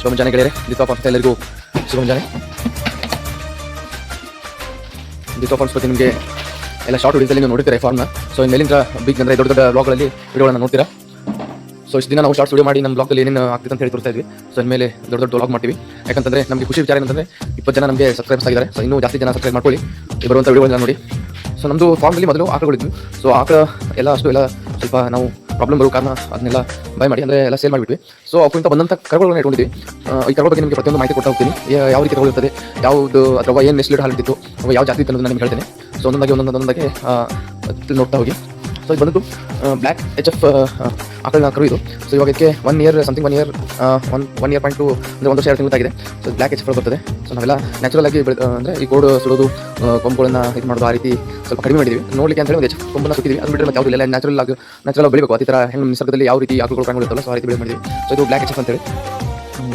ಶುಭ ಮುಂಜಾನೆ ಗೆಳೆಯರೆ ದೀಪಾ ಅಂತ ಎಲ್ಲರಿಗೂ ಶುಭ ಮುಂಜಾನೆ ದೀಪ ಬಗ್ಗೆ ನಿಮಗೆ ಎಲ್ಲ ಶಾರ್ಟ್ ವಿಡಿಯೋದಲ್ಲಿ ನೀವು ನೋಡ್ತೀರಾ ಫಾರ್ಮ್ನ ಸೊ ಮೇಲಿಂದ ಬಿಗ್ ಅಂದರೆ ದೊಡ್ಡ ದೊಡ್ಡ ಬ್ಲಾಗ್ಗಳಲ್ಲಿ ವಿಡಿಯೋಗಳನ್ನು ನೋಡ್ತೀರಾ? ಸೊ ಇಷ್ಟು ದಿನ ನಾವು ಶಾರ್ಟ್ ವಿಡಿಯೋ ಮಾಡಿ ನಮ್ಮ ಬ್ಲಾಗಲ್ಲಿ ಏನೇನು ಆಗ್ತಿದೆ ಅಂತ ಹೇಳಿ ತೋರಿಸ್ತಾ ಇದ್ವಿ. ಸೊ ಮೇಲೆ ದೊಡ್ಡ ದೊಡ್ಡ ಬ್ಲಾಗ್ ಮಾಡ್ತೀವಿ. ಯಾಕಂತಂದ್ರೆ ನಮಗೆ ಖುಷಿ ವಿಚಾರ ಏನಂತಂದ್ರೆ ಇಪ್ಪತ್ತು ಜನ ನಮಗೆ ಸಬ್ಸ್ಕ್ರೈಬ್ಸ್ ಆಗಿದ್ದಾರೆ. ಸೊ ಇನ್ನೂ ಜಾಸ್ತಿ ಜನ ಸಬ್ಸ್ಕ್ರೈಬ್ ಮಾಡ್ಕೊಳ್ಳಿ. ಬರುವಂಥ ವಿಡಿಯೋಗಳನ್ನ ನೋಡಿ. ಸೊ ನಮ್ಮದು ಫಾರ್ಮಲ್ಲಿ ಮೊದಲು ಆಕಳಿದ್ವಿ ಸೊ ಆಕಳ ಎಲ್ಲ ಅಷ್ಟು ಎಲ್ಲ ಸ್ವಲ್ಪ ನಾವು ಪ್ರಾಬ್ಲಮ್ ಬರೋ ಕಾರಣ ಅದನ್ನೆಲ್ಲ ಬೈ ಮಾಡಿ ಅಂದರೆ ಎಲ್ಲ ಸೇಲ್ ಮಾಡಿಬಿಟ್ವಿ. ಸೊ ಅವರಿಂದ ಬಂದಂಥ ಕರುಗಳನ್ನ ಇಟ್ಕೊಂಡಿದ್ವಿ. ಈ ಕರುಗಳ ಬಗ್ಗೆ ನಿಮಗೆ ಪ್ರತಿಯೊಂದು ಮಾಹಿತಿ ಕೊಡ್ತಾ ಹೋಗ್ತೀನಿ. ಯಾವ ರೀತಿ ಕರುಗಳು ಇರ್ತದೆ, ಯಾವುದು ಅಥವಾ ಏನು ಎಷ್ಟು ಹಾಲಿಟ್ಟಿತ್ತು ಅಥವಾ ಯಾವ ಜಾತಿ ಇತ್ತು ನಾನು ನಿಮ್ಗೆ ಹೇಳ್ತೇನೆ. ಸೊ ಒಂದೊಂದಾಗಿ ಒಂದೊಂದು ಒಂದೊಂದಾಗಿ ನೋಡ್ತಾ ಹೋಗಿ. ಸೊ ಇದು ಬಂದು ಬ್ಲ್ಯಾಕ್ ಎಚ್ ಎಫ್ ಆಕಳನ ಕರು ಇದು. ಸೊ ಇವಾಗ ಇದಕ್ಕೆ one year something one year one one year point two ಅಂದರೆ ಒಂದು ವರ್ಷ ಎರಡು ತಿಂಗಳಾಗಿದೆ ಸೊ ಬ್ಲ್ಯಾಕ್ ಎಚ್ ಎಫ್ ಬರ್ತದೆ. ಸೊ ನಾವೆಲ್ಲ ನ್ಯಾಚುರಲ್ ಆಗಿ ಅಂದರೆ ಈ ಗೋಡು ಸುಡೋದು ಕೊಂಬುಗಳನ್ನ ಇದು ಮಾಡೋದು ಆ ರೀತಿ ಸ್ವಲ್ಪ ಕಡಿಮೆ ಮಾಡಿದ್ವಿ. ನೋಡಲಿಕ್ಕೆ ಅಂತ ಹೇಳಿ ಎಚ್ ಕೊಂಬನ್ನ ಸುತ್ತಿದ್ವಿ ಅದು ಬಿಟ್ಟರೆ ಯಾವುದಿಲ್ಲ ನ್ಯಾಚುರಲ್ ಆಗಿ ನ್ಯಾಚುರಲ್ ಬೆಳಿಬೇಕು. ಆ ಥರ ಹೆಣ್ಣು ನಿಸರ್ಗದಲ್ಲಿ ಯಾವ ರೀತಿ ಆಕಳುಗಳು ಕಾಣಿರುತ್ತಲ್ಲ ಸೊ ಆ ರೀತಿ ಬೆಳೆ ಮಾಡಿದ್ವಿ. ಸೊ ಇದು ಬ್ಲ್ಯಾಕ್ ಎಚ್ ಎಫ್ ಅಂತೇಳಿ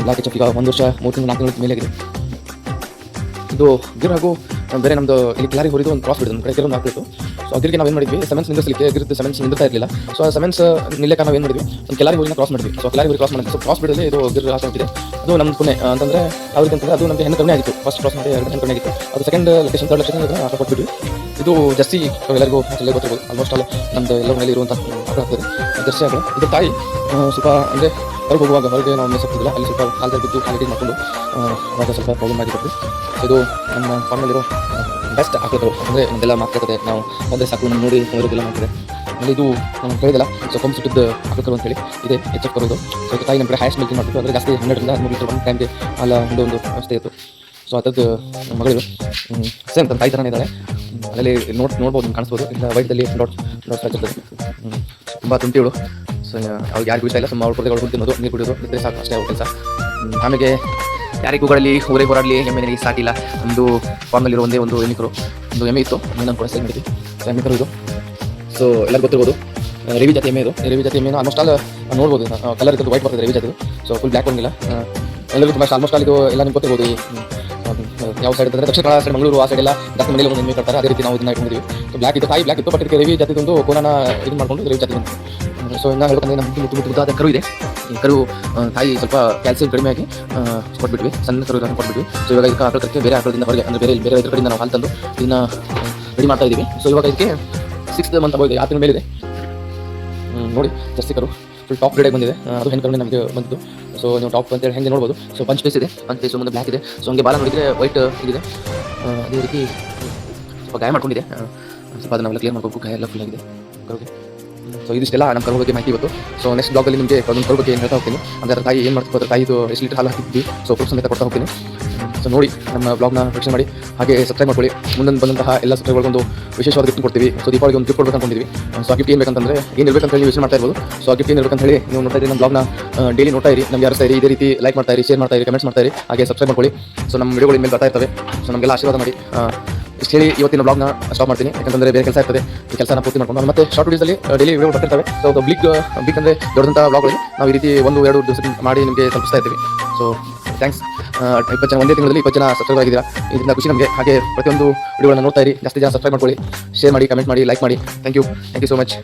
ಬ್ಲ್ಯಾಕ್ ಎಚ್ ಎಫ್ ಈಗ ಒಂದು ವರ್ಷ, ಮೂರು ತಿಂಗಳು, ನಾಲ್ಕು ತಿಂಗಳು ಮೇಲೆ ಆಗಿದೆ. ಇದು ಗಿರ್ ಹಾಗೂ ಬೇರೆ ನಮ್ಮದು ಇಲ್ಲಿ ಕ್ಲಾರಿ ಹೊರಿದು ಒಂದು ಕ್ರಾಸ್ ಬಿಡಿದ್ರು ಕಡೆ ಕೆಲವೊಂದು ಹಾಕ್ಬಿಟ್ಟು ಸೊ ಅದಕ್ಕೆ ನಾವು ಏನು ಮಾಡಿದ್ವಿ ಸೆಮೆನ್ಸ್ ನಿಂದಿಸಲಿಕ್ಕೆ ಗಿರ್ದು ಸೆಮೆನ್ಸ್ ನಿಂದಿರ್ತಾ ಇರಲಿಲ್ಲ. ಸೊ ಆ ಸೆಮೆನ್ಸ್ ನಿಲ್ಲಕ್ಕೆ ನಾವು ಏನು ಮಾಡಿದ್ವಿ ಒಂದು ಕಿಲಾರಿ ಹುರಿನ ಕ್ರಾಸ್ ಮಾಡಿದ್ವಿ. ಸೊ ಕಿಲಾರಿ ಹುರಿ ಕ್ರಾಸ್ ಮಾಡಿದ್ವಿ. ಸೊ ಕ್ರಾಸ್ ಬಿಡಲ್ಲಿ ಇದು ಗಿರ್ ಹಾಕೊಂಡಿದೆ ಅದು ನಮ್ಮ ಪುಣೆ ಅಂತಂದ್ರೆ ಅವ್ರಿಗೆ ಅಂತಂದ್ರೆ ಅದು ನಮಗೆ ಹೆಣ್ಣು ಕಮ್ಮಿ ಆಗಿತ್ತು. ಫಸ್ಟ್ ಕ್ರಾಸ್ ಮಾಡಿ ಎರಡು ಹೆಣ್ಣು ಕಮ್ಮಿ ಆಗಿತ್ತು. ಅದು ಸೆಕೆಂಡ್ ಲೊಕೇಶನ್ ಥರ್ಡ್ ಲೊಕೇಶನ್ ಹಾಕೊಟ್ಬಿಟ್ವಿ ಇದು ಜಾಸ್ತಿ ಎಲ್ಲರಿಗೂ ಎಲ್ಲರಿಗೂ ಗೊತ್ತಿರ್ಬೋದು. ಆಲ್ಮೋಸ್ಟ್ ಆಲ್ ನಮ್ದು ಎಲ್ಲ ಮನೇಲಿ ಇರುವಂಥ ಆಗ್ತದೆ ಜರ್ಸಿ ಆಕಳ ಇದು ತಾಯಿ ಸ್ವಲ್ಪ ಅಂದರೆ ಹೊರಗೆ ಹೋಗುವಾಗ ಹೊರಗೆ ನಾವು ಇಲ್ಲ. ಅಲ್ಲಿ ಸ್ವಲ್ಪ ಕಾಲದಲ್ಲಿ ಬಿದ್ದು ಕಾಲಿಗೆ ಮಾಡ್ಕೊಂಡು ಅವಾಗ ಸ್ವಲ್ಪ ಪ್ರಾಬ್ಲಮ್ ಆಗಿರುತ್ತೆ. ಇದು ನಮ್ಮ ಫಾರ್ಮಲ್ಲಿರೋ ಬೆಸ್ಟ್ ಆಕಳಗಳು ಅಂದರೆ ನಮ್ದೆಲ್ಲ ಮಾತಾಡ್ತದೆ ನಾವು ಒಂದೇ ಸಾಕು ನಮ್ಮ ನೋಡಿ ಹೊರಗೆಲ್ಲ ಮಾಡ್ತದೆ ಇದು ನಾನು ಕೇಳಿದಲ್ಲ ಸೊ ಕಮ್ ಸುಟ್ಟಿದ್ದು ಆಕಳು ಅಂತೇಳಿ ಇದೆ ಎಚ್ ಬರೋದು ಸೊ ತಾಯಿ ನಮ್ಮ ಕಡೆ ಹೈಯೆಸ್ಟ್ ಮಿಲ್ಕಿಂಗ್ ಮಾಡ್ಬಿಟ್ಟು, ಅಂದರೆ ಜಾಸ್ತಿ ಹನ್ನೆರಡರಿಂದ ಹದಿಮೂರು ಲೀಟರ್ ಒಂದು ಟೈಮ್ಗೆ ಅಲ್ಲ ಒಂದು ಒಂದು ವ್ಯವಸ್ಥೆ ಇತ್ತು. ಸೊ ಅದದ್ದು ಮಗಳು ಸೇಮ್ ತನ್ನ ತಾಯಿ ಥರನೇ ಇದ್ದಾಳೆ. ಅಲ್ಲಿ ಅಲ್ಲಲ್ಲಿ ನೋಡ್, ನೋಡ್ಬೋದು ನಿಮ್ಗೆ ಕಾಣಿಸ್ಬೋದು. ಇಲ್ಲ ವೈಟ್ದಲ್ಲಿ ಡಾಟ್ ಡಾಟ್ ಇರ್ತದೆ ತುಂಬ ತುಂಟಿಗಳು ಸೊ ಅವ್ರಿಗೆ ಯಾರಿಗೂ ಇಷ್ಟ ಇಲ್ಲ. ಸುಮ್ಮ ಅವ್ರ ಕೊಡದೆ ತಿನ್ನೋದು ನೀರು ಕುಡಿಯೋದು ಇದ್ರೆ ಸಾಕು, ಅಷ್ಟೇ ಅವ್ರ ಕೆಲಸ. ಆಮೇಲೆ ಯಾರಿಗೂ ಕೂಡ ಊರೇ ಹೋರಾಡಲಿ ಎಮ್ಮೆ ನನಗೆ ಸಾಕಿಲ್ಲ. ಒಂದು ಫಾರ್ಮಲ್ಲಿರೋ ಒಂದೇ ಒಂದು ಎಮ್ಮಿಕರು, ಒಂದು ಎಮ್ಮೆ ಇತ್ತು. ನಾನು ಕೂಡ ಸೇಲ್ ಮಾಡಿದ್ವಿ. ಇದು. ಸೊ ಎಲ್ಲರಿಗೂ ಗೊತ್ತಿರ್ಬೋದು. ರವಿ ಜಾತಿ ಎಮ್ಮೆ ಇದು. ರವಿ ರೇವಿ ಜಾತಿ ಎಮ್ಮೆನು ಆಲ್ಮೋಸ್ಟ್ ಆಲ್ ನೋಡ್ಬೋದು. ಕಲರ್ ಇದ್ದು ವೈಟ್ ಬರ್ತದೆ ರವಿ ಜಾತಿ ಸೊ ಫುಲ್ ಬ್ಲ್ಯಾಕ್ ಬಂದಿಲ್ಲ ಎಲ್ಲರಿಗೂ ತುಂಬ ಆಲ್ಮೋಸ್ಟ್ ಆಲ್ ಇದು ಎಲ್ಲ ನಿಮ್ಗೆ ಗೊತ್ತಿರ್ಬೋದು ಯಾವ ಸೈಡ್ ಅಂದರೆ ದಕ್ಷಿಣ ಕನ್ನಡ ಸೈಡ್ ಮಂಗಳೂರು ಆ ಸೈಡ್ ಎಲ್ಲ ಜಾಸ್ತಿ ಮನೆಯಲ್ಲಿ ಒಂದು ಎಮ್ಮೆ ಕಟ್ತಾರೆ. ಅದೇ ರೀತಿ ನಾವು ಇದನ್ನ ಇಟ್ಕೊಂಡಿದ್ವಿ. ಸೊ ಬ್ಲ್ಯಾಕ್ ಇತ್ತು ತಾಯಿ ಬ್ಲ್ಯಾಕ್ ಇತ್ತು ಬಟ್ ಇದಕ್ಕೆ ಜಾತಿ ಒಂದು ಕೋನನ ಇದು ಮಾಡಿಕೊಂಡು ರವಿ ಜಾತಿ ಸೊ ಇನ್ನು ಹೇಳ್ಬೇಕಂದ್ರೆ ನಮ್ಮ ಮುದ್ದು ಮುದ್ದು ಮುದ್ದಾದ ಕರು ಇದೆ. ಈ ಕರು ಆ, ತಾಯಿ ಸ್ವಲ್ಪ ಕ್ಯಾಲ್ಸಿಯಂ ಕಡಿಮೆ ಆಗಿ ಆ, ಕೊಟ್ಬಿಟ್ವಿ. ಸಣ್ಣ ಕರು ಇದನ್ನು ಕೊಟ್ಬಿಟ್ವಿ. ಸೊ ಇವಾಗ ಇದಕ್ಕೆ ಆಕಳ ಕಕ್ಕೆ ಬೇರೆ ಆಕಳದಿಂದ ಹೊರಗೆ ಅಂದರೆ ಬೇರೆ ಬೇರೆ ರೈತರ ಕಡೆಯಿಂದ ನಾವು ಹಾಲು ತಂದು ಇದನ್ನ ರೆಡಿ ಮಾಡ್ತಾ ಇದ್ದೀವಿ ಸೊ ಇವಾಗ ಇದಕ್ಕೆ ಸಿಕ್ಸ್ ಮಂತ್ ಆರು ತಿಂಗಳ ಮೇಲಿದೆ. ನೋಡಿ ಜಾಸ್ತಿ ಕರು. ಫುಲ್ ಟಾಪ್ ಗ್ರೇಡ್ ಬಂದಿದೆ. ಆ, ಅದು ಹೆಂಗೆ ಕಡಿಮೆ ನಮಗೆ ಬಂದಿದ್ದು. ಸೊ ನೀವು ಟಾಪ್ ಅಂತೇಳಿ ಹೆಂಗೆ ನೋಡ್ಬೋದು. ಸೊ ಪಂಚ್ ಪೇಸ್ ಇದೆ. ಪಂಚ್ ಪೇಸ್ ಮುಂದೆ ಬ್ಲ್ಯಾಕ್ ಇದೆ. ಸೊ ಹಂಗೆ ಬಾಲ ನೋಡಿದರೆ ವೈಟ್ ಇದೆ ಅದೇ ರೀತಿ ಸ್ವಲ್ಪ ಗಾಯ ಮಾಡ್ಕೊಂಡಿದೆ. ಆ, ಸ್ವಲ್ಪ ಅದನ್ನೆಲ್ಲ ಕ್ಲಿಯರ್ ಮಾಡ್ಕೋಬೇಕು. ಗಾಯ ಎಲ್ಲ ಫುಲ್ ಆಗಿದೆ. ಕರುಗೆ. ಸೊ ಇದಿಷ್ಟೆಲ್ಲ ನಮ್ಮ ಕರು ಬಗ್ಗೆ ಮಾಹಿತಿ ಇವತ್ತು. ಸೊ ನೆಕ್ಸ್ಟ್ ಬ್ಲಾಗಲ್ಲಿ ನಿಮಗೆ ಒಂದು ಕರು ಬಗ್ಗೆ ಏನು ಹೇಳ್ತಾ ಹೋಗ್ತೀನಿ. ಅಂದರೆ ತಾಯಿ ಏನು ಮಾಡ್ತಾ ಹೋದ್ರೆ ತಾಯಿದು ಎಷ್ಟು ಲೀಟರ್ ಹಾಲು ಹಾಕಿದ್ವಿ. ಸೊ ಪ್ರೂಫ್ ಸಮೇತ ಕೊಡ್ತಾ ಹೋಗ್ತೀನಿ. ಸೊ ನೋಡಿ ನಮ್ಮ ಬ್ಲಾಗ್ನ ವೀಕ್ಷಣೆ ಮಾಡಿ. ಹಾಗೆ ಸಬ್ಸ್ಕ್ರೈಬ್ ಮಾಡ್ಕೊಳ್ಳಿ. ಮುಂದೆ ಬಂದಂತಹ ಎಲ್ಲ ಸಬ್ಸ್ಕ್ರೈಬ್ಗಳಿಗೊಂದು ವಿಶೇಷವಾದ ಗಿಫ್ಟ್ ಕೊಡ್ತೀವಿ. ಸೊ ದೀಪಾವಳಿಗೆ ಒಂದು ಗಿಫ್ಟ್ ಕೊಡ್ಬೇಕು ಅನ್ಕೊಂಡಿದ್ವಿ. ಸೊ ಆ ಗಿಫ್ಟ್ ಏನು ಬೇಕಂತಂದ್ರೆ ಏನು ಇರಬೇಕಂತ ಹೇಳಿ ಯೋಚನೆ ಮಾಡ್ತಾ ಇರ್ಬೋದು. ಸೊ ಆ ಗಿಫ್ಟ್ ಏನು ಇರಬೇಕಂತ ಹೇಳಿ ನೀವು ನೋಡ್ತಾ ಇದ್ದೀರಿ ನಮ್ಮ ಬ್ಲಾಗ್ನ ಡೈಲಿ ನೋಡ್ತಾ ಇರಿ. ನಮ್ಮ ಯಾರು ಇರಿ ಇದೇ ರೀತಿ ಲೈಕ್ ಮಾಡ್ತಾ ಇರಿ ಶೇರ್ ಮಾಡ್ತಾ ಇರಿ ಕಮೆಂಟ್ಸ್ ಮಾಡ್ತಾ ಇರಿ. ಹಾಗೆ ಸಬ್ಸ್ಕ್ರೈಬ್ ಮಾಡ್ಕೊಳ್ಳಿ. ಸೊ ನಮ್ಮ ವಿಡಿಯೋಗಳು ಇನ್ಮೇಲೆ ಬರ್ತಾ ಇರ್ತವೆ. ಸೊ ನಮಗೆಲ್ಲ ಆಶೀರ್ವಾದ ಮಾಡಿ. ಇಷ್ಟು ಹೇಳಿ ಇವತ್ತಿನ ಬ್ಲಾಗ್ನ ಸ್ಟಾಪ್ ಮಾಡ್ತೀನಿ. ಯಾಕಂತಂದ್ರೆ ಬೇರೆ ಕೆಲಸ ಇರ್ತದೆ. ಈ ಕೆಲಸನ ಪೂರ್ತಿ ಮಾಡ್ಕೊಂಡು ಮತ್ತೆ ಶಾರ್ಟ್ ವಿಡಿಯೋಸಲ್ಲಿ ಡೈಲಿ ವಿಡಿಯೋ ಬರ್ತಿರ್ತವೆ. ಸೊ ಬ್ಲಿಕ್ ಅಂದರೆ ದೊಡ್ಡ ಬ್ಲಾಗ್ಗಳು ನಾವು ಈ ರೀತಿ ಒಂದು, ಎರಡು ದಿವಸ ಮಾಡಿ ನಿಮಗೆ ತಲುಪಿಸ್ತಾ ಇದ್ದೀವಿ. ಸೊ ಥ್ಯಾಂಕ್ಸ್ ಇಪ್ಪತ್ತು ಜನ, ಒಂದೇ ತಿಂಗಳಲ್ಲಿ ಇಪ್ಪತ್ತು ಜನ ಸಬ್ಸ್ಕ್ರೈಬ್ ಆಗಿದ್ದೀರಾ? ಇದರಿಂದ ಖುಷಿ ನಮಗೆ. ಹಾಗೆ ಪ್ರತಿಯೊಂದು ವಿಡಿಯೋಗಳನ್ನ ನೋಡ್ತಾ ಇರಿ. ಜಾಸ್ತಿ ಜನ ಸಬ್ಸ್ಕ್ರೈಬ್ ಮಾಡ್ಕೊಳ್ಳಿ. ಶೇರ್ ಮಾಡಿ ಕಮೆಂಟ್ ಮಾಡಿ ಲೈಕ್ ಮಾಡಿ. Thank you thank you so much